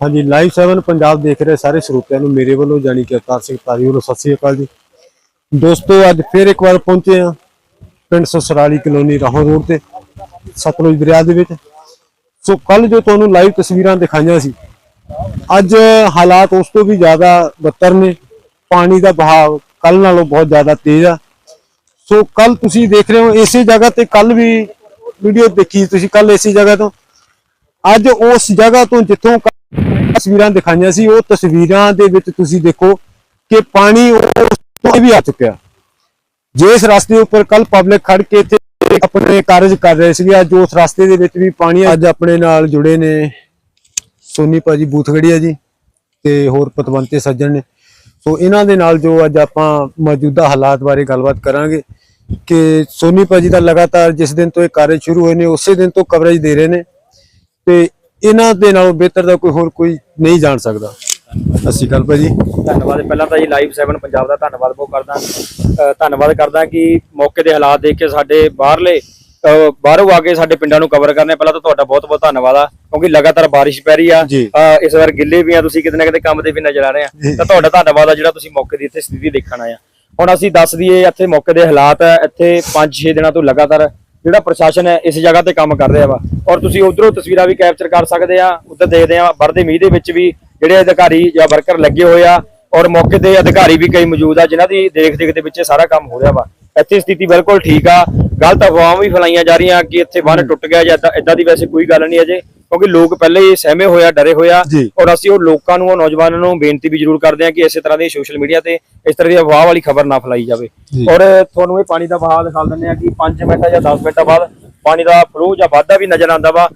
ਹਾਂਜੀ ਲਾਈਵ 7 ਪੰਜਾਬ ਦੇਖ ਰਹੇ ਸਾਰੇ ਸਰੋਤਿਆਂ ਨੂੰ ਮੇਰੇ ਵੱਲੋਂ ਜਾਣੀ ਕਿ ਅਵਤਾਰ ਸਿੰਘ ਤਾਰੀ ਵੱਲੋਂ ਸਤਿ ਸ੍ਰੀ ਅਕਾਲ ਜੀ। ਦੋਸਤੋ, ਅੱਜ ਫਿਰ ਇੱਕ ਵਾਰ ਪਹੁੰਚੇ ਆ ਪਿੰਡ ਸਸਰਾਲੀ ਕਲੋਨੀ ਰਾਹੋਂ ਰੋਡ ਤੇ, ਸਤਲੁਜ ਦਰਿਆ ਦੇ ਵਿੱਚ। ਸੋ ਕੱਲ ਜੋ ਤੁਹਾਨੂੰ ਲਾਈਵ ਤਸਵੀਰਾਂ ਦਿਖਾਈਆਂ ਸੀ, ਅੱਜ ਹਾਲਾਤ ਉਸ ਤੋਂ ਵੀ ਜ਼ਿਆਦਾ ਬੱਤਰ ਨੇ। ਪਾਣੀ ਦਾ ਬਹਾਵ ਕੱਲ ਨਾਲੋਂ ਬਹੁਤ ਜ਼ਿਆਦਾ ਤੇਜ਼ ਆ। ਸੋ ਕੱਲ ਤੁਸੀਂ ਦੇਖ ਰਹੇ ਹੋ, ਇਸੇ ਜਗ੍ਹਾ ਤੇ ਕੱਲ ਵੀ ਵੀਡੀਓ ਦੇਖੀ ਤੁਸੀਂ ਕੱਲ ਇਸੇ ਜਗ੍ਹਾ ਤੋਂ। ਅੱਜ ਉਸ ਜਗ੍ਹਾ ਤੋਂ ਜਿੱਥੋਂ ਤਸਵੀਰਾਂ ਦਿਖਾਈਆਂ ਸੀ, ਉਹ ਤਸਵੀਰਾਂ ਦੇ ਵਿੱਚ ਤੁਸੀਂ ਦੇਖੋ ਕਿ ਪਾਣੀ ਉਸ ਤੋਂ ਵੀ ਆ ਚੁੱਕਿਆ। ਜਿਸ ਰਸਤੇ ਉੱਪਰ ਕੱਲ ਪਬਲਿਕ ਖੜ ਕੇ ਇੱਥੇ ਆਪਣੇ ਕਾਰਜ ਕਰ ਰਹੇ ਸੀਗੇ, ਅੱਜ ਉਸ ਰਸਤੇ ਦੇ ਵਿੱਚ ਵੀ ਪਾਣੀ ਅੱਜ ਆਪਣੇ ਨਾਲ ਜੁੜੇ ਨੇ ਸੋਨੀ ਭਾਜੀ ਬੂਥਗੜੀਆ ਜੀ ਤੇ ਹੋਰ ਪਤਵੰਤੇ ਸੱਜਣ ਨੇ। ਸੋ ਇਹਨਾਂ ਦੇ ਨਾਲ ਜੋ ਅੱਜ ਆਪਾਂ ਮੌਜੂਦਾ ਹਾਲਾਤ ਬਾਰੇ ਗੱਲਬਾਤ ਕਰਾਂਗੇ ਕਿ ਸੋਨੀ ਭਾਜੀ ਦਾ ਲਗਾਤਾਰ ਜਿਸ ਦਿਨ ਤੋਂ ਇਹ ਕਾਰਜ ਸ਼ੁਰੂ ਹੋਏ ਨੇ, ਉਸੇ ਦਿਨ ਤੋਂ ਕਵਰੇਜ ਦੇ ਰਹੇ ਨੇ ਤੇ ਇਹਨਾਂ ਦੇ ਨਾਲੋਂ ਬਿਹਤਰ ਦਾ ਕੋਈ ਹੋਰ ਕੋਈ ਨਹੀਂ ਜਾਣ ਸਕਦਾ। ਸ਼੍ਰੀ ਅਕਾਲ ਭਾਜੀ। ਧੰਨਵਾਦ। ਪਹਿਲਾਂ ਤਾਂ ਜੀ ਲਾਈਵ 7 ਪੰਜਾਬ ਦਾ ਧੰਨਵਾਦ ਬਹੁਤ ਕਰਦਾ। ਧੰਨਵਾਦ ਕਰਦਾ ਕਿ ਮੌਕੇ ਦੇ ਹਾਲਾਤ ਦੇਖ ਕੇ ਸਾਡੇ ਬਾਹਰਲੇ ਬਾਹਰੋਂ ਆ ਕੇ ਸਾਡੇ ਪਿੰਡਾਂ ਨੂੰ ਕਵਰ ਕਰਨੇ। ਪਹਿਲਾਂ ਤਾਂ ਤੁਹਾਡਾ ਬਹੁਤ ਬਹੁਤ ਧੰਨਵਾਦ ਆ ਕਿਉਂਕਿ ਲਗਾਤਾਰ ਬਾਰਿਸ਼ ਪੈ ਰਹੀ ਆ। ਇਸ ਵਾਰ ਗਿੱਲੇ ਵੀ ਆ ਤੁਸੀਂ ਕਿਤੇ ਨਾ ਕਿਤੇ ਕੰਮ ਤੇ ਵੀ ਨਜ਼ਰ ਆ ਰਹੇ ਆ। ਤਾਂ ਤੁਹਾਡਾ ਧੰਨਵਾਦ ਆ ਜਿਹੜਾ ਤੁਸੀਂ ਮੌਕੇ ਦੀ ਇੱਥੇ ਸਥਿਤੀ ਦੇਖਣ ਆਏ ਆ। ਹੁਣ ਅਸੀਂ ਦੱਸ ਦਈਏ ਇੱਥੇ ਮੌਕੇ ਦੇ ਹਾਲਾਤ ਆ ਇੱਥੇ 5-6 ਦਿਨਾਂ ਤੋਂ ਲਗਾਤਾਰ ਜਿਹੜਾ ਪ੍ਰਸ਼ਾਸਨ ਹੈ, ਇਸ ਜਗ੍ਹਾ ਤੇ ਕੰਮ ਕਰ ਰਿਹਾ ਵਾ। ਔਰ ਤੁਸੀਂ ਉਧਰੋਂ ਤਸਵੀਰਾਂ ਵੀ ਕੈਪਚਰ ਕਰ ਸਕਦੇ ਆ, ਉੱਧਰ ਦੇਖਦੇ ਆ ਵਰਦੇ ਮੀਂਹ ਦੇ ਵਿੱਚ ਵੀ ਜਿਹੜੇ ਅਧਿਕਾਰੀ ਜਾਂ ਵਰਕਰ ਲੱਗੇ ਹੋਏ ਆ, ਔਰ ਮੌਕੇ ਤੇ ਅਧਿਕਾਰੀ ਵੀ ਕਈ ਮੌਜੂਦ ਆ, ਜਿਨ੍ਹਾਂ ਦੀ ਦੇਖ ਦੇਖ ਦੇ ਵਿੱਚ ਸਾਰਾ ਕੰਮ ਹੋ ਰਿਹਾ ਵਾ। ਇੱਥੇ ਸਥਿਤੀ ਬਿਲਕੁਲ ਠੀਕ ਆ, ਗਲਤ ਅਫਵਾਹਾਂ ਵੀ ਫੈਲਾਈਆਂ ਜਾ ਰਹੀਆਂ ਕਿ ਇੱਥੇ ਬੰਨ ਟੁੱਟ ਗਿਆ ਜਾਂ ਏਦਾਂ- ਏਦਾਂ ਦੀ ਵੈਸੇ ਕੋਈ ਗੱਲ ਨਹੀਂ ਅਜੇ। ਕਿਉਂਕਿ ਲੋਕ ਪਹਿਲੇ ਹੀ ਸਹਿਮੇ ਹੋਇਆ ਡਰੇ ਹੋਇਆ। ਔਰ ਅਸੀਂ ਉਹ ਲੋਕਾਂ ਨੂੰ ਉਹ ਨੌਜਵਾਨਾਂ ਨੂੰ ਬੇਨਤੀ ਵੀ ਜ਼ਰੂਰ ਕਰਦੇ ਹਾਂ ਕਿ ਇਸੇ ਤਰ੍ਹਾਂ ਦੀ ਸੋਸ਼ਲ ਮੀਡੀਆ ਤੇ ਇਸ ਤਰ੍ਹਾਂ ਦੀ ਅਫਵਾਹ ਵਾਲੀ ਖਬਰ ਨਾ ਫੈਲਾਈ ਜਾਵੇ। ਔਰ ਤੁਹਾਨੂੰ ਇਹ ਪਾਣੀ ਦਾ ਵਹਾਅ ਦਿਖਾ ਦਿੰਦੇ ਆ ਕਿ 5 ਮਿੰਟ ਜਾਂ 10 ਮਿੰਟਾਂ ਬਾਅਦ ਪਾਣੀ ਦਾ ਫਲੋ ਜਾਂ ਵਾਧਾ ਵੀ ਨਜ਼ਰ ਆਉਂਦਾ ਵਾ।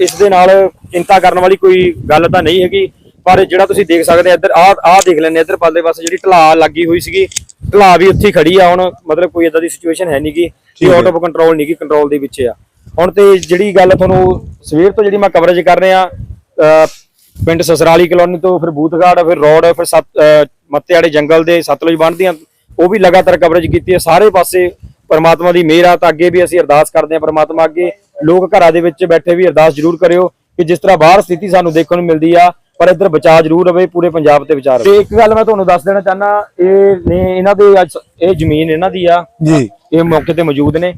ਇਸ ਦੇ ਨਾਲ ਚਿੰਤਾ ਕਰਨ ਵਾਲੀ ਕੋਈ ਗੱਲ ਤਾਂ ਨਹੀਂ ਹੈਗੀ। ਪਰ ਜਿਹੜਾ ਤੁਸੀਂ ਦੇਖ ਸਕਦੇ ਆ ਇੱਧਰ ਆਹ ਆਹ ਦੇਖ ਆ ਇੱਧਰ ਪਾਲੇ ਪਾਸੇ ਜਿਹੜੀ ਢਲਾਅ ਲੱਗੀ ਹੋਈ ਸੀਗੀ। ਢਲਾਅ ਵੀ ਉੱਥੇ ਖੜੀ ਆ ਹੁਣ ਮਤਲਬ ਕੋਈ ਇਦਾਂ ਦੀ ਸਿਚੁਏਸ਼ਨ ਹੈ ਠੀਕ ਕਿ। ਆਊਟ ਆਫ ਕੰਟਰੋਲ ਨਹੀਂਗੀ ਕੰਟਰੋਲ ਦੇ ਵਿੱਚ ਆ। ਹੁਣ ਤੇ ਜਿਹੜੀ ਗੱਲ ਤੁਹਾਨੂੰ ਸਵੇਰ ਤੋਂ ਜਿਹੜੀ ਮੈਂ ਕਵਰੇਜ ਕਰ ਰਿਹਾ ਪਿੰਡ ਸਸਰਾਲੀ ਕਲੋਨੀ ਤੋਂ ਫਿਰ ਬੂਥਗਾੜ ਫਿਰ ਰੋਡ ਫਿਰ ਸੱਤ ਅ, ਮੱਤੇਆੜੇ ਜੰਗਲ ਦੇ ਸਤਲੁਜ ਬੰਨ੍ਹ ਦੀਆਂ ਉਹ ਵੀ ਲਗਾਤਾਰ ਕਵਰੇਜ ਕੀਤੀ ਹੈ। ਸਾਰੇ ਪਾਸੇ ਪਰਮਾਤਮਾ ਦੀ ਮਿਹਰ ਆ ਤਾਂ ਅੱਗੇ ਵੀ ਅਸੀਂ ਅਰਦਾਸ ਕਰਦੇ ਹਾਂ ਪਰਮਾਤਮਾ ਅੱਗੇ। ਲੋਕ ਘਰਾਂ ਦੇ ਵਿੱਚ ਬੈਠੇ ਵੀ ਅਰਦਾਸ ਜ਼ਰੂਰ ਕਰਿਓ ਕਿ ਜਿਸ ਤਰ੍ਹਾਂ ਬਾਹਰ ਸਥਿਤੀ ਸਾਨੂੰ ਦੇਖਣ ਨੂੰ ਮਿਲਦੀ ਆ ਪਰ ਇੱਧਰ ਬਚਾਅ ਜ਼ਰੂਰ ਰਵੇ ਪੂਰੇ ਪੰਜਾਬ ਤੇ ਵਿਚਾਰ ਤੇ ਇੱਕ ਗੱਲ ਮੈਂ ਤੁਹਾਨੂੰ ਦੱਸ ਦੇਣਾ ਚਾਹਨਾ ਇਹ ਨੇ ਇਹਨਾਂ ਦੇ ਇਹ ਜ਼ਮੀਨ ਇਹਨਾਂ ਦੀ ਆ। ਜੀ। ਇਹ ਮੌਕੇ ਤੇ ਮੌਜੂਦ ਨੇ।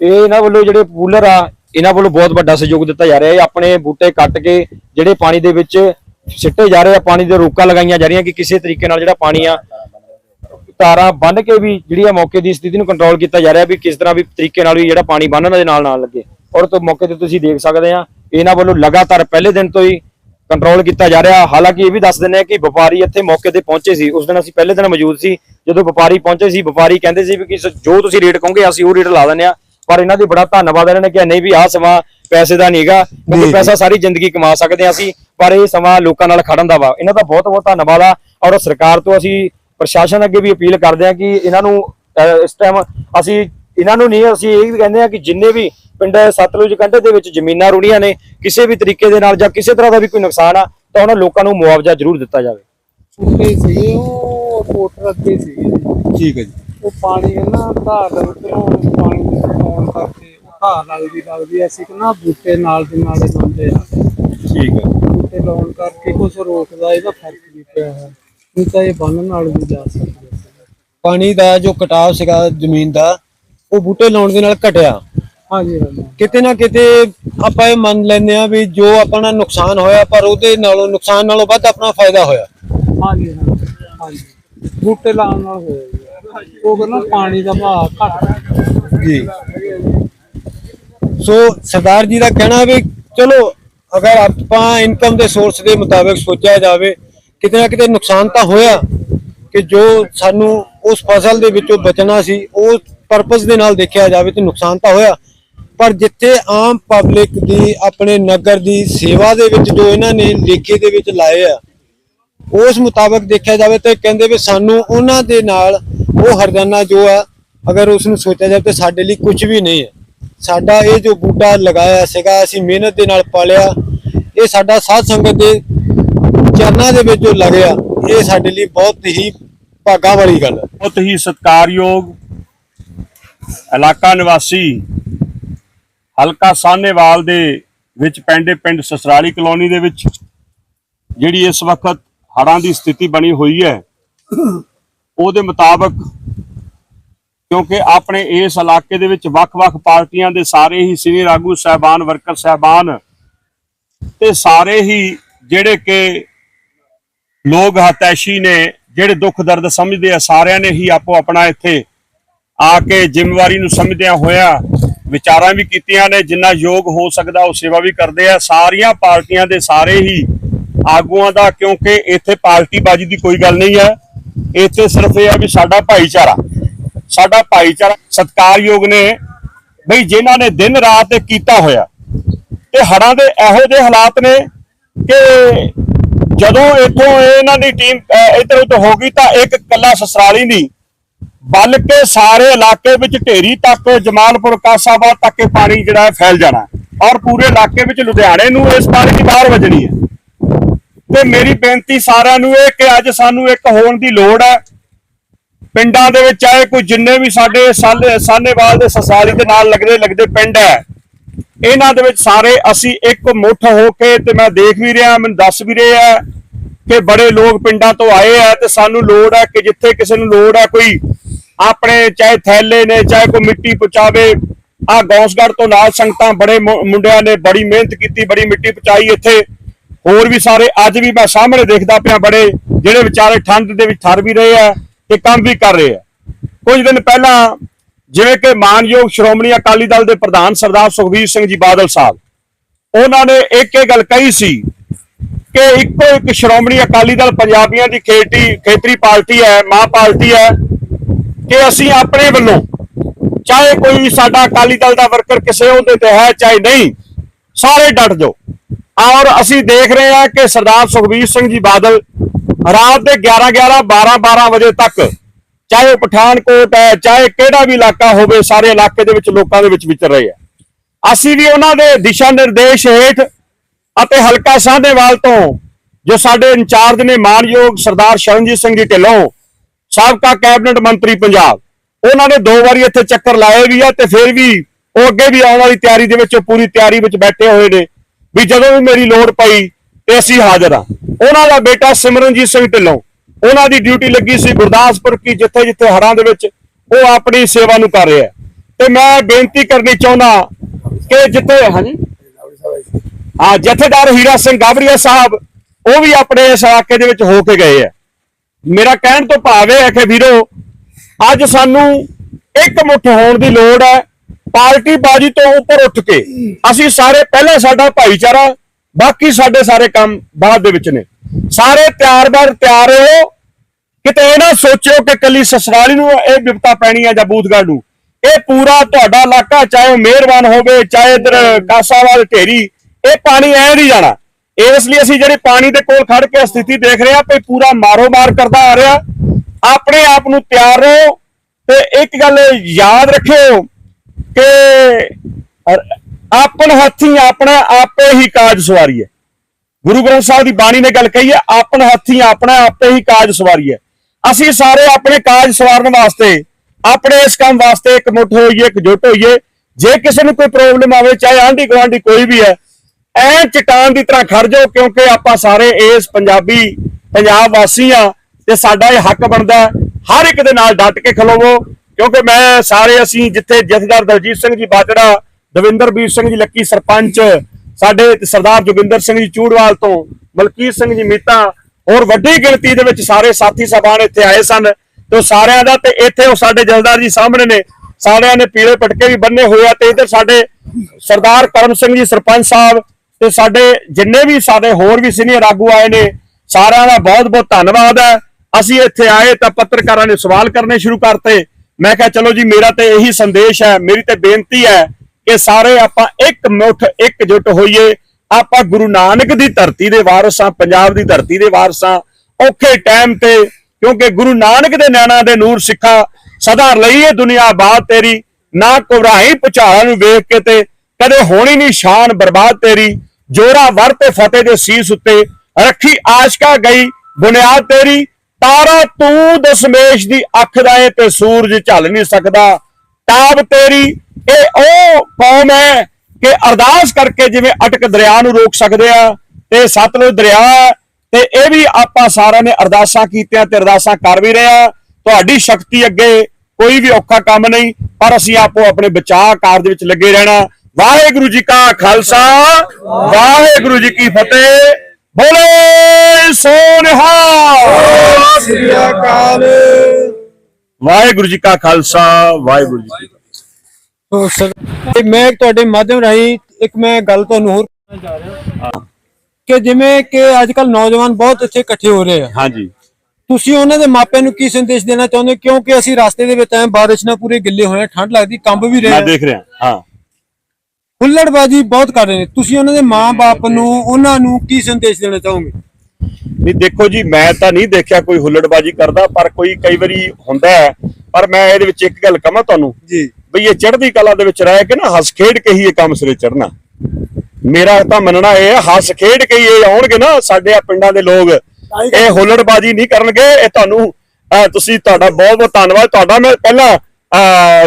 ਇਹ ਇਹਨਾਂ ਵੱਲੋਂ ਜਿਹੜੇ ਪੂਲਰ ਆ ਇਹਨਾਂ ਵੱਲੋਂ ਬਹੁਤ ਵੱਡਾ ਸਹਿਯੋਗ ਦਿੱਤਾ ਜਾ ਰਿਹਾ ਹੈ। ਆਪਣੇ ਬੂਟੇ ਕੱਟ ਕੇ ਜਿਹੜੇ ਪਾਣੀ ਦੇ ਵਿੱਚ ਸਿੱਟੇ ਜਾ ਰਹੇ ਆ, ਪਾਣੀ ਦੇ ਰੋਕਾਂ ਲਗਾਈਆਂ ਜਾ ਰਹੀਆਂ ਕਿ ਕਿਸੇ ਤਰੀਕੇ ਨਾਲ ਜਿਹੜਾ ਪਾਣੀ ਆ, ਤਾਰਾਂ ਬੰਨ ਕੇ ਵੀ ਜਿਹੜੀ ਆ ਮੌਕੇ ਦੀ ਸਥਿਤੀ ਨੂੰ ਕੰਟਰੋਲ ਕੀਤਾ ਜਾ ਰਿਹਾ ਵੀ ਕਿਸ ਤਰ੍ਹਾਂ ਵੀ ਤਰੀਕੇ ਨਾਲ ਵੀ ਜਿਹੜਾ ਪਾਣੀ ਬੰਨਣ ਦੇ ਨਾਲ ਨਾਲ ਲੱਗੇ। ਔਰ ਤੋਂ ਮੌਕੇ ਤੇ ਤੁਸੀਂ ਦੇਖ ਸਕਦੇ ਆ, ਇਹਨਾਂ ਵੱਲੋਂ ਲਗਾਤਾਰ ਪਹਿਲੇ ਦਿਨ ਤੋਂ ਹੀ ਕੰਟਰੋਲ ਕੀਤਾ ਜਾ ਰਿਹਾ। ਹਾਲਾਂਕਿ ਇਹ ਵੀ ਦੱਸ ਦਿੰਦੇ ਆ ਕਿ ਵਪਾਰੀ ਇੱਥੇ ਮੌਕੇ ਤੇ ਪਹੁੰਚੇ ਸੀ। ਉਸ ਦਿਨ ਅਸੀਂ ਪਹਿਲੇ ਦਿਨ ਮੌਜੂਦ ਸੀ। ਜਦੋਂ ਵਪਾਰੀ ਪਹੁੰਚੇ ਸੀ, ਵਪਾਰੀ ਕਹਿੰਦੇ ਸੀ ਵੀ ਕਿ ਜੋ ਤੁਸੀਂ ਰੇਟ ਕਹੋਗੇ, ਅਸੀਂ ਉਹ ਰੇਟ ਲਾ ਦਿੰਦੇ ਆ। ਪਰ ਇਹਨਾਂ ਦੀ ਬੜਾ ਧੰਨਵਾਦ ਇਹਨਾਂ ਨੇ ਕਿਹਾ ਨਹੀਂ ਵੀ ਆਹ ਸਮਾਂ ਪੈਸੇ ਦਾ ਨਹੀਂਗਾ ਕਿਉਂਕਿ। ਪੈਸਾ ਸਾਰੀ ਜ਼ਿੰਦਗੀ ਕਮਾ ਸਕਦੇ ਆ ਅਸੀਂ ਪਰ ਇਹ ਸਮਾਂ ਲੋਕਾਂ ਨਾਲ ਖੜਨ ਦਾ ਵਾ ਇਹਨਾਂ ਦਾ ਬਹੁਤ ਬਹੁਤ ਧੰਨਵਾਦ ਆ ਔਰ ਸਰਕਾਰ ਤੋਂ ਅਸੀਂ ਪ੍ਰਸ਼ਾਸਨ ਅੱਗੇ ਵੀ ਅਪੀਲ ਕਰਦੇ ਆ ਕਿ ਇਹਨਾਂ ਨੂੰ ਇਸ ਟਾਈਮ ਅਸੀਂ ਇਹਨਾਂ ਨੂੰ ਨਹੀਂ ਅਸੀਂ ਇਹ ਵੀ ਕਹਿੰਦੇ ਆ ਕਿ ਜਿੰਨੇ ਵੀ ਪਿੰਡ ਸਤਲੁਜ ਕੰਢੇ ਦੇ ਵਿੱਚ ਜ਼ਮੀਨਾਂ ਰੁੜੀਆਂ ਨੇ ਕਿਸੇ ਵੀ ਤਰੀਕੇ ਦੇ ਨਾਲ ਜਾਂ ਕਿਸੇ ਤਰ੍ਹਾਂ ਦਾ ਵੀ ਕੋਈ ਨੁਕਸਾਨ ਆ ਤਾਂ ਉਹਨਾਂ ਲੋਕਾਂ ਨੂੰ ਮੁਆਵਜ਼ਾ ਜ਼ਰੂਰ ਦਿੱਤਾ ਜਾਵੇ ਉੱਤੇ ਸੀਗੇ ਉਹ ਮੋਟਰ ਅੱਗੇ ਸੀਗੇ ਜੀ। ਠੀਕ ਹੈ ਜੀ ਉਹ ਪਾਣੀ ਨਾ ਧਾਰ ਦੇ ਵਿੱਚੋਂ ਪਾਣੀ ਦੇ ਆਉਣ ਕਰਕੇ ਉਹ ਧਾਰ ਲੱਗਦੀ ਲੱਗਦੀ ਅਸੀਂ ਕਿ ਨਾ ਬੂਟੇ ਨਾਲ ਦੇ ਨਾਲ ਲਾਉਂਦੇ ਆ ਠੀਕ ਹੈ। ਬੂਟੇ ਲਾਉਣ ਕਰਕੇ ਕੁਝ ਰੋਕਦਾ ਇਹਦਾ ਫ਼ਰਕ ਨਹੀਂ ਪਿਆ ਹੈ। ਨਹੀਂ ਤਾਂ ਇਹ ਬੰਨ ਨਾਲ ਵੀ ਜਾ ਸਕਦਾ ਪਾਣੀ ਦਾ ਜੋ ਕਟਾਵ ਸੀਗਾ ਜ਼ਮੀਨ ਦਾ ਉਹ ਬੂਟੇ ਲਾਉਣ ਦੇ ਨਾਲ ਘਟਿਆ। ਹਾਂਜੀ ਹਾਂਜੀ। ਕਿਤੇ ਨਾ ਕਿਤੇ ਆਪਾਂ ਇਹ ਮੰਨ ਲੈਂਦੇ ਆ ਵੀ ਜੋ ਆਪਣਾ ਨੁਕਸਾਨ ਹੋਇਆ ਪਰ ਉਹਦੇ ਨਾਲੋਂ ਨੁਕਸਾਨ ਨਾਲੋਂ ਵੱਧ ਆਪਣਾ ਫਾਇਦਾ ਹੋਇਆ। ਹਾਂਜੀ ਹਾਂਜੀ ਹਾਂਜੀ। ਬੂਟੇ ਲਾਉਣ ਨਾਲ ਹੋਇਆ ਉਹ ਕਹਿੰਦਾ ਪਾਣੀ ਦਾ ਵਹਾਅ ਘੱਟ। ਜੀ। ਸੋ ਸਰਦਾਰ ਜੀ ਦਾ ਕਹਿਣਾ ਵੀ ਚਲੋ, ਅਗਰ ਆਪਾਂ ਇਨਕਮ ਦੇ ਸੋਰਸ ਦੇ ਮੁਤਾਬਕ ਸੋਚਿਆ ਜਾਵੇ, ਕਿਤੇ ਨਾ ਕਿਤੇ ਨੁਕਸਾਨ ਤਾਂ ਹੋਇਆ ਕਿ ਜੋ ਸਾਨੂੰ ਉਸ ਫਸਲ ਦੇ ਵਿੱਚੋਂ ਬਚਣਾ ਸੀ, ਉਸ ਪਰਪਸ ਦੇ ਨਾਲ ਦੇਖਿਆ ਜਾਵੇ ਤੇ ਨੁਕਸਾਨ ਤਾਂ ਹੋਇਆ। ਪਰ ਜਿੱਥੇ ਆਮ ਪਬਲਿਕ ਦੀ ਆਪਣੇ ਨਗਰ ਦੀ ਸੇਵਾ ਦੇ ਵਿੱਚ ਜੋ ਇਹਨਾਂ ਨੇ ਲੇਖੇ ਦੇ ਵਿੱਚ ਲਾਏ ਆ, ਉਸ ਮੁਤਾਬਕ ਦੇਖਿਆ ਜਾਵੇ ਤੇ ਕਹਿੰਦੇ ਵੀ ਸਾਨੂੰ ਉਹਨਾਂ ਦੇ ਨਾਲ ਉਹ ਹਰਜਾਨਾ ਜੋ ਆ, ਅਗਰ ਉਸ ਨੂੰ ਸੋਚਿਆ ਜਾਵੇ ਤਾਂ ਸਾਡੇ ਲਈ ਕੁਝ ਵੀ ਨਹੀਂ ਹੈ। ਸਾਡਾ ਇਹ ਜੋ ਬੂਟਾ ਲਗਾਇਆ ਸੀਗਾ, ਅਸੀਂ ਮਿਹਨਤ ਦੇ ਨਾਲ ਪਾਲਿਆ, ਇਹ ਸਾਡਾ ਸਾਧ ਸੰਗਤ ਦੇ ਚਰਨਾਂ ਦੇ ਵਿੱਚ ਜੋ ਲੱਗਿਆ, ਇਹ ਸਾਡੇ ਲਈ ਬਹੁਤ ਹੀ ਭਾਗਾਂ ਵਾਲੀ ਗੱਲ ਹੈ। ਬਹੁਤ ਹੀ ਸਤਿਕਾਰਯੋਗ ਇਲਾਕਾ ਨਿਵਾਸੀ ਹਲਕਾ ਸਾਹਨੇਵਾਲ ਦੇ ਵਿੱਚ ਪੈਂਦੇ ਪਿੰਡ ਸਸਰਾਲੀ ਕਲੋਨੀ ਦੇ ਵਿੱਚ, ਜਿਹੜੀ ਇਸ ਵਕਤ ਹੜ੍ਹਾਂ ਦੀ ਸਥਿਤੀ ਬਣੀ ਹੋਈ ਹੈ ਉਹਦੇ ਮੁਤਾਬਕ ਕਿਉਂਕਿ ਆਪਣੇ ਇਸ ਇਲਾਕੇ ਦੇ ਵਿੱਚ ਵੱਖ-ਵੱਖ ਪਾਰਟੀਆਂ ਦੇ ਸਾਰੇ ਹੀ ਸੀਨੀਅਰ ਆਗੂ ਸਹਿਬਾਨ, ਵਰਕਰ ਸਹਿਬਾਨ ਤੇ ਸਾਰੇ ਹੀ ਜਿਹੜੇ ਕਿ ਲੋਕ ਹਤੈਸ਼ੀ ਨੇ, ਜਿਹੜੇ ਦੁੱਖ ਦਰਦ ਸਮਝਦੇ ਆ, ਸਾਰਿਆਂ ਨੇ ਹੀ ਆਪੋ ਆਪਣਾ ਇੱਥੇ ਆ ਕੇ ਜ਼ਿੰਮੇਵਾਰੀ ਨੂੰ ਸਮਝਦਿਆਂ ਹੋਇਆ ਵਿਚਾਰਾਂ ਵੀ ਕੀਤੀਆਂ ਨੇ, ਜਿੰਨਾ ਯੋਗ ਹੋ ਸਕਦਾ ਉਹ ਸੇਵਾ ਵੀ ਕਰਦੇ ਆ। ਸਾਰੀਆਂ ਪਾਰਟੀਆਂ ਦੇ ਸਾਰੇ ਹੀ ਆਗੂਆਂ ਦਾ, ਕਿਉਂਕਿ ਇੱਥੇ ਪਾਰਟੀ ਬਾਜੀ ਦੀ ਕੋਈ ਗੱਲ ਨਹੀਂ ਹੈ। ਇੱਥੇ ਸਿਰਫ ਇਹ ਹੈ ਵੀ ਸਾਡਾ ਭਾਈਚਾਰਾ ਸਾਡਾ ਭਾਈਚਾਰਾ ਸਤਿਕਾਰਯੋਗ ਨੇ ਬਈ ਜਿਨ੍ਹਾਂ ਨੇ ਦਿਨ ਰਾਤ ਇਹ ਕੀਤਾ ਹੋਇਆ। ਤੇ ਹੜਾਂ ਦੇ ਇਹੋ ਜਿਹੇ ਹਾਲਾਤ ਨੇ ਕਿ ਜਦੋਂ ਇੱਥੋਂ ਇਹਨਾਂ ਦੀ ਟੀਮ ਇੱਧਰ ਉੱਧਰ ਹੋ ਗਈ ਤਾਂ ਇੱਕ ਕੱਲਾ ਸਸਰਾਲੀ ਨਹੀਂ, ਬਲਕਿ ਸਾਰੇ ਇਲਾਕੇ ਵਿੱਚ ਢੇਰੀ ਤੱਕ, ਜਮਾਲਪੁਰ ਕਾਸਾਬਾਦ ਤੱਕ ਪਾਣੀ ਜਿਹੜਾ ਹੈ ਫੈਲ ਜਾਣਾ ਔਰ ਪੂਰੇ ਇਲਾਕੇ ਵਿੱਚ ਲੁਧਿਆਣੇ ਨੂੰ ਇਸ ਪਾਣੀ ਦੀ ਬਾਹਰ ਵੱਜਣੀ ਹੈ। ਤੇ ਮੇਰੀ ਬੇਨਤੀ ਸਾਰਿਆਂ ਨੂੰ ਇਹ ਕਿ ਅੱਜ ਸਾਨੂੰ ਇੱਕ ਹੋਣ ਦੀ ਲੋੜ ਹੈ। ਪਿੰਡਾਂ ਦੇ ਵਿੱਚ ਚਾਹੇ ਕੋਈ ਜਿੰਨੇ ਵੀ ਸਾਡੇ ਸਾਲੇ ਸਾਨੇਵਾਲ ਦੇ ਸਸਾਲੀ ਦੇ ਨਾਲ ਲੱਗਦੇ ਲੱਗਦੇ ਪਿੰਡ ਹੈ, ਇਹਨਾਂ ਦੇ ਵਿੱਚ ਸਾਰੇ ਅਸੀਂ ਇੱਕ ਮੁੱਠ ਹੋ ਕੇ ਤੇ ਮੈਂ ਦੇਖ ਵੀ ਰਿਹਾ, ਮੈਨੂੰ ਦੱਸ ਵੀ ਰਹੇ ਆ ਕਿ ਬੜੇ ਲੋਕ ਪਿੰਡਾਂ ਤੋਂ ਆਏ ਆ ਤੇ ਸਾਨੂੰ ਲੋੜ ਹੈ ਕਿ ਜਿੱਥੇ ਕਿਸੇ ਨੂੰ ਲੋੜ ਹੈ ਕੋਈ ਆਪਣੇ ਚਾਹੇ ਥੈਲੇ ਨੇ, ਚਾਹੇ ਕੋਈ ਮਿੱਟੀ ਪਹੁੰਚਾਵੇ। ਆ ਗੌਂਸਗੜ ਤੋਂ ਨਾਲ ਸੰਗਤਾਂ ਬੜੇ ਮੁੰਡਿਆਂ ਨੇ ਬੜੀ ਮਿਹਨਤ ਕੀਤੀ, ਬੜੀ ਮਿੱਟੀ ਪਹੁੰਚਾਈ ਇੱਥੇ। ਹੋਰ ਵੀ ਸਾਰੇ ਅੱਜ ਵੀ ਮੈਂ ਸਾਹਮਣੇ ਦੇਖਦਾ ਪਿਆ ਬੜੇ ਜਿਹੜੇ ਵਿਚਾਰੇ ਠੰਡ ਦੇ ਵਿੱਚ ਥਰ ਵੀ ਰਹੇ ਆ ਤੇ ਕੰਮ ਵੀ ਕਰ ਰਹੇ ਆ। ਕੁਝ ਦਿਨ ਪਹਿਲਾਂ ਜਿਵੇਂ ਕਿ ਮਾਨਯੋਗ ਸ਼੍ਰੋਮਣੀ ਅਕਾਲੀ ਦਲ ਦੇ ਪ੍ਰਧਾਨ ਸਰਦਾਰ ਸੁਖਬੀਰ ਸਿੰਘ ਜੀ ਬਾਦਲ ਸਾਹਿਬ, ਉਹਨਾਂ ਨੇ ਇੱਕ ਇਹ ਗੱਲ ਕਹੀ ਸੀ ਕਿ ਇੱਕੋ ਇੱਕ ਸ਼੍ਰੋਮਣੀ ਅਕਾਲੀ ਦਲ ਪੰਜਾਬੀਆਂ ਦੀ ਖੇਤੀ ਖੇਤਰੀ ਪਾਰਟੀ ਹੈ, ਮਾਂ ਪਾਰਟੀ ਹੈ ਕਿ ਅਸੀਂ ਆਪਣੇ ਵੱਲੋਂ ਚਾਹੇ ਕੋਈ ਸਾਡਾ ਅਕਾਲੀ ਦਲ ਦਾ ਵਰਕਰ ਕਿਸੇ ਉਹਦੇ ਤੇ ਹੈ ਚਾਹੇ ਨਹੀਂ, ਸਾਰੇ ਡਟ ਜਾਓ। ਔਰ ਅਸੀਂ ਦੇਖ ਰਹੇ ਹਾਂ ਕਿ ਸਰਦਾਰ ਸੁਖਬੀਰ ਸਿੰਘ ਜੀ ਬਾਦਲ ਰਾਤ ਦੇ 11 11 12 12 ਵਜੇ ਤੱਕ ਚਾਹੇ ਉਹ ਪਠਾਨਕੋਟ ਹੈ, ਚਾਹੇ ਕਿਹੜਾ ਵੀ ਇਲਾਕਾ ਹੋਵੇ, ਸਾਰੇ ਇਲਾਕੇ ਦੇ ਵਿੱਚ ਲੋਕਾਂ ਦੇ ਵਿੱਚ ਵਿਚਰ ਰਹੇ ਆ ਅਸੀਂ ਵੀ ਉਹਨਾਂ ਦੇ ਦਿਸ਼ਾ ਨਿਰਦੇਸ਼ ਹੇਠ ਅਤੇ ਹਲਕਾ ਸਾਹਨੇਵਾਲ ਤੋਂ ਜੋ ਸਾਡੇ ਇੰਚਾਰਜ ਨੇ ਮਾਨਯੋਗ ਸਰਦਾਰ ਸ਼ਰਨਜੀਤ ਸਿੰਘ ਜੀ ਢਿੱਲੋਂ, ਸਾਬਕਾ ਕੈਬਨਿਟ ਮੰਤਰੀ ਪੰਜਾਬ, ਉਹਨਾਂ ਨੇ ਦੋ ਵਾਰੀ ਇੱਥੇ ਚੱਕਰ ਲਾਏ ਵੀ ਆ ਤੇ ਫਿਰ ਵੀ ਉਹ ਅੱਗੇ ਵੀ ਆਉਣ ਵਾਲੀ ਤਿਆਰੀ ਦੇ ਵਿੱਚ, ਪੂਰੀ ਤਿਆਰੀ ਵਿੱਚ ਬੈਠੇ ਹੋਏ ਨੇ। ਵੀ ਜਦੋਂ ਵੀ ਮੇਰੀ ਲੋੜ ਪਈ ਤੇ ਅਸੀਂ ਹਾਜ਼ਰ ਆ ਉਹਨਾਂ ਦਾ ਬੇਟਾ ਸਿਮਰਨਜੀਤ ਸਿੰਘ ਢਿੱਲੋਂ, ਉਹਨਾਂ ਦੀ ਡਿਊਟੀ ਲੱਗੀ ਸੀ ਗੁਰਦਾਸਪੁਰ ਕੀ, ਜਿੱਥੇ ਜਿੱਥੇ ਹੜ੍ਹਾਂ ਦੇ ਵਿੱਚ ਉਹ ਆਪਣੀ ਸੇਵਾ ਨੂੰ ਕਰ ਰਿਹਾ ਹੈ। ਤੇ ਮੈਂ ਬੇਨਤੀ ਕਰਨੀ ਚਾਹੁੰਦਾ ਕਿ ਜਿੱਥੇ ਹਾਂਜੀ? ਹਾਂ, ਜਥੇਦਾਰ ਹੀਰਾ ਸਿੰਘ ਗਾਬਰੀਆ ਸਾਹਿਬ, ਉਹ ਵੀ ਆਪਣੇ ਇਸ ਇਲਾਕੇ ਦੇ ਵਿੱਚ ਹੋ ਕੇ ਗਏ ਆ ਮੇਰਾ ਕਹਿਣ ਤੋਂ ਭਾਵ ਇਹ ਹੈ ਕਿ ਵੀਰੋ, ਅੱਜ ਸਾਨੂੰ ਇੱਕ ਮੁੱਠ ਹੋਣ ਦੀ ਲੋੜ ਹੈ ਪਾਰਟੀ ਬਾਜੀ ਤੋਂ ਉੱਪਰ ਉੱਠ ਕੇ ਅਸੀਂ ਸਾਰੇ ਪਹਿਲਾਂ ਸਾਡਾ ਭਾਈਚਾਰਾ, ਬਾਕੀ ਸਾਡੇ ਸਾਰੇ ਕੰਮ ਬਾਅਦ ਦੇ ਵਿੱਚ ਨੇ। ਸਾਰੇ ਤਿਆਰ-ਬਾਰ ਤਿਆਰ ਹੋ, ਕਿਤੇ ਇਹ ਨਾ ਸੋਚਿਓ ਕਿ ਕੱਲੀ ਸਸਰਾਲੀ ਨੂੰ ਇਹ ਵਿਪਤਾ ਪੈਣੀ ਹੈ ਜਾਂ ਬੂਥਗੜ੍ਹ ਨੂੰ। ਇਹ ਪੂਰਾ ਤੁਹਾਡਾ ਇਲਾਕਾ, ਚਾਹੇ ਉਹ ਮਿਹਰਬਾਨ ਹੋਵੇ, ਚਾਹੇ ਇਧਰ ਕਾਸਾਵਾਲ, ਢੇਰੀ, ਇਹ ਪਾਣੀ ਐ ਨਹੀਂ ਜਾਣਾ। ਇਸ ਲਈ ਅਸੀਂ ਜਿਹੜੇ ਪਾਣੀ ਦੇ ਕੋਲ ਖੜ ਕੇ ਸਥਿਤੀ ਦੇਖ ਰਹੇ ਆ ਕਿ ਪੂਰਾ ਮਾਰੋ ਮਾਰ ਕਰਦਾ ਆ ਰਿਹਾ। ਆਪਣੇ ਆਪ ਨੂੰ ਤਿਆਰ ਰਹੋ ਤੇ ਇੱਕ ਗੱਲ ਯਾਦ ਰੱਖਿਓ ਕਿ ਆਪਣ ਹੱਥੀ ਆਪਣਾ ਆਪੇ ਹੀ ਕਾਜ ਸਵਾਰੀ ਹੈ ਗੁਰੂ ਗ੍ਰੰਥ ਸਾਹਿਬ ਦੀ ਬਾਣੀ ਨੇ ਗੱਲ ਕਹੀ ਹੈ, ਆਪਣ ਹੱਥੀ ਆਪਣਾ ਆਪੇ ਹੀ ਕਾਜ ਸਵਾਰੀ ਹੈ ਅਸੀਂ ਸਾਰੇ ਆਪਣੇ ਕਾਜ ਸਵਾਰਨ ਵਾਸਤੇ, ਆਪਣੇ ਇਸ ਕੰਮ ਵਾਸਤੇ ਇੱਕ ਮੁੱਠ ਹੋਈਏ, ਇੱਕ ਜੁੱਟ ਹੋਈਏ। ਜੇ ਕਿਸੇ ਨੂੰ ਕੋਈ ਪ੍ਰੋਬਲਮ ਆਵੇ, ਚਾਹੇ ਆਂਢੀ ਗੁਆਂਢੀ ਕੋਈ ਵੀ ਹੈ, ਐ ਚਟਾਨ ਦੀ ਤਰ੍ਹਾਂ ਖੜ ਜਾਓ, ਕਿਉਂਕਿ ਆਪਾਂ ਸਾਰੇ ਇਸ ਪੰਜਾਬੀ, ਪੰਜਾਬ ਵਾਸੀ ਆ ਤੇ ਸਾਡਾ ਇਹ ਹੱਕ ਬਣਦਾ ਹਰ ਇੱਕ ਦੇ ਨਾਲ ਡਟ ਕੇ ਖਲੋਵੋ। ਕਿਉਂਕਿ ਮੈਂ ਸਾਰੇ ਅਸੀਂ ਜਿੱਥੇ ਜਥੇਦਾਰ ਦਲਜੀਤ ਸਿੰਘ ਜੀ ਬਾਜੜਾ ਦਵਿੰਦਰਬੀਰ ਸਿੰਘ ਜੀ ਲੱਕੀ ਸਰਪੰਚ, ਸਾਡੇ ਸਰਦਾਰ ਜੋਗਿੰਦਰ ਸਿੰਘ ਜੀ ਚੂੜਵਾਲ ਤੋਂ, ਮਲਕੀਤ ਸਿੰਘ ਜੀ ਮੀਤਾ, ਹੋਰ ਵੱਡੀ ਗਿਣਤੀ ਦੇ ਵਿੱਚ ਸਾਰੇ ਸਾਥੀ ਸਭਾਨ ਇੱਥੇ ਆਏ ਸਨ ਤੇ ਉਹ ਸਾਰਿਆਂ ਦਾ ਤੇ ਇੱਥੇ ਉਹ ਸਾਡੇ ਜਥੇਦਾਰ ਜੀ ਸਾਹਮਣੇ ਨੇ, ਸਾਰਿਆਂ ਨੇ ਪੀਲੇ ਪਟਕੇ ਵੀ ਬੰਨੇ ਹੋਏ ਆ ਤੇ ਇੱਧਰ ਸਾਡੇ ਸਰਦਾਰ ਕਰਮ ਸਿੰਘ ਜੀ ਸਰਪੰਚ ਸਾਹਿਬ ਤੇ ਸਾਡੇ ਜਿੰਨੇ ਵੀ ਸਾਡੇ ਹੋਰ ਵੀ ਸੀਨੀਅਰ ਆਗੂ ਆਏ ਨੇ, ਸਾਰਿਆਂ ਦਾ ਬਹੁਤ ਬਹੁਤ ਧੰਨਵਾਦ ਹੈ। ਅਸੀਂ ਇੱਥੇ ਆਏ ਤਾਂ ਪੱਤਰਕਾਰਾਂ ਨੇ ਸਵਾਲ ਕਰਨੇ ਸ਼ੁਰੂ ਕਰਤੇ। ਮੈਂ ਕਿਹਾ, ਚਲੋ ਜੀ, ਮੇਰਾ ਤੇ ਇਹੀ ਸੰਦੇਸ਼ ਹੈ, ਮੇਰੀ ਤੇ ਬੇਨਤੀ ਹੈ ਕਿ ਸਾਰੇ ਆਪਾਂ ਇੱਕ ਮੁੱਠ ਇਕਜੁੱਟ ਹੋਈਏ। ਆਪਾਂ ਗੁਰੂ ਨਾਨਕ ਦੀ ਧਰਤੀ ਦੇ ਵਾਰਸ ਹਾਂ, ਪੰਜਾਬ ਦੀ ਧਰਤੀ ਦੇ ਵਾਰਸ ਹਾਂ। ਔਖੇ ਟਾਈਮ ਤੇ, ਕਿਉਂਕਿ ਗੁਰੂ ਨਾਨਕ ਦੇ ਨੈਣਾ ਦੇ ਨੂਰ ਸਿੱਖਾ ਸਦਾ ਲਈ ਇਹ ਦੁਨੀਆ ਬਾਤ ਤੇਰੀ, ਨਾ ਘਬਰਾਈ ਪੁਚਾਰਾਂ ਨੂੰ ਵੇਖ ਕੇ ਤੇ, ਕਦੇ ਹੋਣੀ ਨਹੀਂ ਸ਼ਾਨ ਬਰਬਾਦ ਤੇਰੀ। ਜੋਰਾ ਵਰ ਤੇ ਫਤਿਹ ਦੇ ਸੀਸ ਉੱਤੇ ਰੱਖੀ ਆਸ਼ਕਾ ਗਈ, ਬੁਨਿਆਦ ਤੇਰੀ ਤਾਰਾ ਤੂੰ ਦਸ਼ਮੇਸ਼ ਦੀ ਅੱਖ ਦਾ ਏ ਤੇ ਸੂਰਜ ਝੱਲ ਨਹੀਂ ਸਕਦਾ। ਤਾਬ ਤੇਰੀ ਇਹ ਉਹ ਕੌਮ ਹੈ ਕਿ ਅਰਦਾਸ ਕਰਕੇ ਜਿਵੇਂ ਅਟਕ ਦਰਿਆ ਨੂੰ ਰੋਕ ਸਕਦੇ ਆ ਤੇ ਸਤਲੁਜ ਦਰਿਆ ਤੇ ਇਹ ਵੀ ਆਪਾਂ ਸਾਰਿਆਂ ਨੇ ਅਰਦਾਸਾਂ ਕੀਤੀਆਂ ਤੇ ਅਰਦਾਸਾਂ ਕਰ ਵੀ ਰਹੇ ਆ ਤੁਹਾਡੀ ਸ਼ਕਤੀ ਅੱਗੇ ਕੋਈ ਵੀ ਔਖਾ ਕੰਮ ਨਹੀਂ, ਪਰ ਅਸੀਂ ਆਪੋ ਆਪਣੇ ਬਚਾਅ ਕਾਰਜ ਵਿੱਚ ਲੱਗੇ ਰਹਿਣਾ। ਵਾਹਿਗੁਰੂ ਜੀ ਕਾ ਖਾਲਸਾ, ਵਾਹਿਗੁਰੂ ਜੀ ਕੀ ਫਤਿਹ। ਬੋਲੇ ਸੋਨਿਹਾ। ਸ੍ਰੀ ਅਕਾਲ ਵਾਹਿਗੁਰੂ ਜੀ ਕਾ ਖਾਲਸਾ ਵਾਹਿਗੁਰੂ ਜੀ ਕੀ ਮੈਂ ਤੁਹਾਡੇ ਮਾਧਿਅਮ ਰਾਹੀਂ ਇੱਕ ਮੈਂ ਗੱਲ ਤੁਹਾਨੂੰ ਹੋਰ ਕਰਨਾ ਚਾਹ ਰਿਹਾ। ਕਿ ਜਿਵੇਂ ਕਿ ਅੱਜ ਕੱਲ ਨੌਜਵਾਨ ਬਹੁਤ ਇੱਥੇ ਇਕੱਠੇ ਹੋ ਰਹੇ ਆ। ਹਾਂਜੀ। ਤੁਸੀਂ ਉਹਨਾਂ ਦੇ ਮਾਪਿਆਂ ਨੂੰ ਕੀ ਸੰਦੇਸ਼ ਦੇਣਾ ਚਾਹੁੰਦੇ ਹੋ? ਕਿਉਂਕਿ ਅਸੀਂ ਰਸਤੇ ਦੇ ਵਿੱਚ ਆਏ ਬਾਰਿਸ਼ ਨਾਲ ਪੂਰੇ ਗਿੱਲੇ ਹੋਏ ਆ ਠੰਡ ਲੱਗਦੀ ਕੰਬ ਵੀ ਰਹੇ ਮੈਂ ਆ ਦੇਖ ਰਿਹਾ ਹਾਂ। ਹੁੱਲੜਬਾਜੀ ਬਹੁਤ ਕਰ ਰਹੇ ਨੇ। ਤੁਸੀਂ ਉਹਨਾਂ ਦੇ ਮਾਂ-ਬਾਪ ਨੂੰ ਉਹਨਾਂ ਨੂੰ ਕੀ ਸੰਦੇਸ਼ ਦੇਣਾ ਚਾਹੋਗੇ? ਨਹੀਂ ਦੇਖੋ ਜੀ ਮੈਂ ਤਾਂ ਨਹੀਂ ਦੇਖਿਆ ਕੋਈ ਹੁੱਲੜਬਾਜੀ ਕਰਦਾ ਪਰ ਕੋਈ ਕਈ ਵਾਰੀ ਹੁੰਦਾ ਹੈ। ਪਰ ਮੈਂ ਇਹਦੇ ਵਿੱਚ ਇੱਕ ਗੱਲ ਕਹਾਂ ਤੁਹਾਨੂੰ। ਜੀ। ਬਈ ਇਹ ਚੜ੍ਹਦੀ ਕਲਾ ਦੇ ਵਿੱਚ ਰਹਿ ਕੇ ਨਾ ਹੱਸ ਖੇਡ ਕੇ ਹੀ ਇਹ ਕੰਮ ਸਿਰੇ ਚੜਨਾ ਮੇਰਾ ਤਾਂ ਮੰਨਣਾ ਇਹ ਹੈ ਹੱਸ ਖੇਡ ਕੇ ਹੀ ਇਹ ਆਉਣਗੇ ਨਾ ਸਾਡੇ ਆ ਪਿੰਡਾਂ ਦੇ ਲੋਕ। ਇਹ ਹੁੱਲੜਬਾਜੀ ਨਹੀਂ ਕਰਨਗੇ ਇਹ ਤੁਹਾਨੂੰ ਤੁਸੀਂ ਤੁਹਾਡਾ ਬਹੁਤ ਬਹੁਤ ਧੰਨਵਾਦ। ਤੁਹਾਡਾ ਮੈਂ ਪਹਿਲਾਂ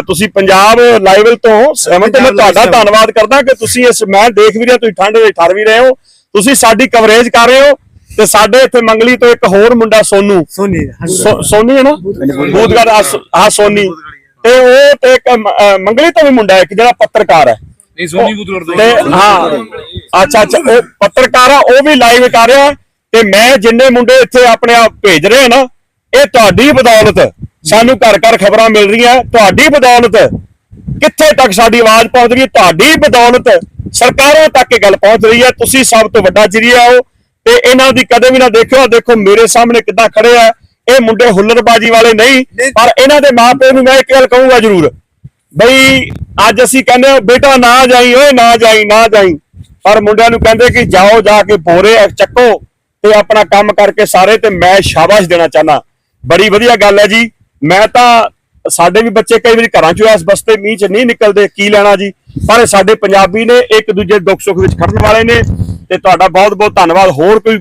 ਤੁਸੀਂ ਪੰਜਾਬ ਲਾਈਵਲ ਤੋਂ ਸਹਿਮਤ ਤੇ ਮੈਂ ਤੁਹਾਡਾ ਧੰਨਵਾਦ ਕਰਦਾ ਕਿ ਤੁਸੀਂ ਇਸ ਮੈਂ ਦੇਖ ਵੀ ਰਿਹਾ ਤੁਸੀਂ ਠੰਡ ਦੇ ਠਰ ਵੀ ਰਹੇ ਹੋ। ਤੁਸੀਂ ਸਾਡੀ ਕਵਰੇਜ ਕਰ ਰਹੇ ਹੋ ਤੇ ਸਾਡੇ ਇੱਥੇ ਮੰਗਲੀ ਤੋਂ ਇੱਕ ਹੋਰ ਮੁੰਡਾ ਸੋਨੂ। ਸੋਨੀ ਹੈ ਨਾ? ਬੂਦਗੜ ਹਾਂ ਸੋਨੀ। ਤੇ ਉਹ ਤੇ ਇੱਕ ਮੰਗਲੀ ਤੋਂ ਵੀ ਮੁੰਡਾ ਇੱਕ ਜਿਹੜਾ ਪੱਤਰਕਾਰ ਹੈ। ਨਹੀਂ ਸੋਨੀ ਬੁੱਧਗੜ ਤੇ। ਹਾਂ। ਅੱਛਾ ਅੱਛਾ ਉਹ ਪੱਤਰਕਾਰ ਆ ਉਹ ਵੀ ਲਾਈਵ ਕਰ ਰਿਹਾ। ਤੇ ਮੈਂ ਜਿੰਨੇ ਮੁੰਡੇ ਇੱਥੇ ਆਪਣੇ ਆਪ ਭੇਜ ਰਹੇ ਆ ਨਾ ਇਹ ਤੁਹਾਡੀ ਬਦੌਲਤ ਸਾਨੂੰ ਘਰ ਘਰ ਖਬਰਾਂ ਮਿਲ ਰਹੀਆਂ ਤੁਹਾਡੀ ਬਦੌਲਤ ਕਿੱਥੇ ਤੱਕ ਸਾਡੀ ਆਵਾਜ਼ ਪਹੁੰਚ ਰਹੀ ਹੈ? ਤੁਹਾਡੀ ਬਦੌਲਤ ਸਰਕਾਰਾਂ ਤੱਕ ਇਹ ਗੱਲ ਪਹੁੰਚ ਰਹੀ ਹੈ। ਤੁਸੀਂ ਸਭ ਤੋਂ ਵੱਡਾ ਜਰੀਆ ਹੋ ਤੇ ਇਹਨਾਂ ਦੀ ਕਦੇ ਵੀ ਨਾ ਦੇਖਿਓ। ਦੇਖੋ ਮੇਰੇ ਸਾਹਮਣੇ ਕਿੱਦਾਂ ਖੜੇ ਆ। ਇਹ ਮੁੰਡੇ ਹੁੱਲੜਬਾਜੀ ਵਾਲੇ ਨਹੀਂ ਪਰ ਇਹਨਾਂ ਦੇ ਮਾਪੇ ਨੂੰ ਮੈਂ ਇੱਕ ਗੱਲ ਕਹੂੰਗਾ ਜ਼ਰੂਰ। ਬਈ ਅੱਜ ਅਸੀਂ ਕਹਿੰਦੇ ਹਾਂ, ਬੇਟਾ ਨਾ ਜਾਈ ਓਏ ਨਾ ਜਾਈ ਨਾ ਜਾਈ। ਪਰ ਮੁੰਡਿਆਂ ਨੂੰ ਕਹਿੰਦੇ ਕਿ ਜਾਓ ਜਾ ਕੇ ਬੋਰੇ ਚੱਕੋ ਤੇ ਆਪਣਾ ਕੰਮ ਕਰਕੇ ਸਾਰੇ ਤੇ ਮੈਂ ਸ਼ਾਬਾਸ਼ ਦੇਣਾ ਚਾਹਨਾ ਬੜੀ ਵਧੀਆ ਗੱਲ ਹੈ ਜੀ। ਮੈਂ ਤਾਂ ਸਾਡੇ ਵੀ ਬੱਚੇ ਕਈ ਵਾਰੀ ਘਰਾਂ ਚੋਂ ਇਸ ਬਸਤੇ ਮੀਂਹ ਚ ਨਹੀਂ ਨਿਕਲਦੇ, ਕੀ ਲੈਣਾ ਜੀ? ਪਰ ਸਾਡੇ ਪੰਜਾਬੀ ਨੇ ਇੱਕ ਦੂਜੇ ਦੁੱਖ ਸੁੱਖ ਵਿੱਚ ਖੜਨ ਵਾਲੇ ਨੇ ਤੇ ਤੁਹਾਡਾ ਬਹੁਤ ਬਹੁਤ ਧੰਨਵਾਦ। ਹੋਰ ਕੋਈ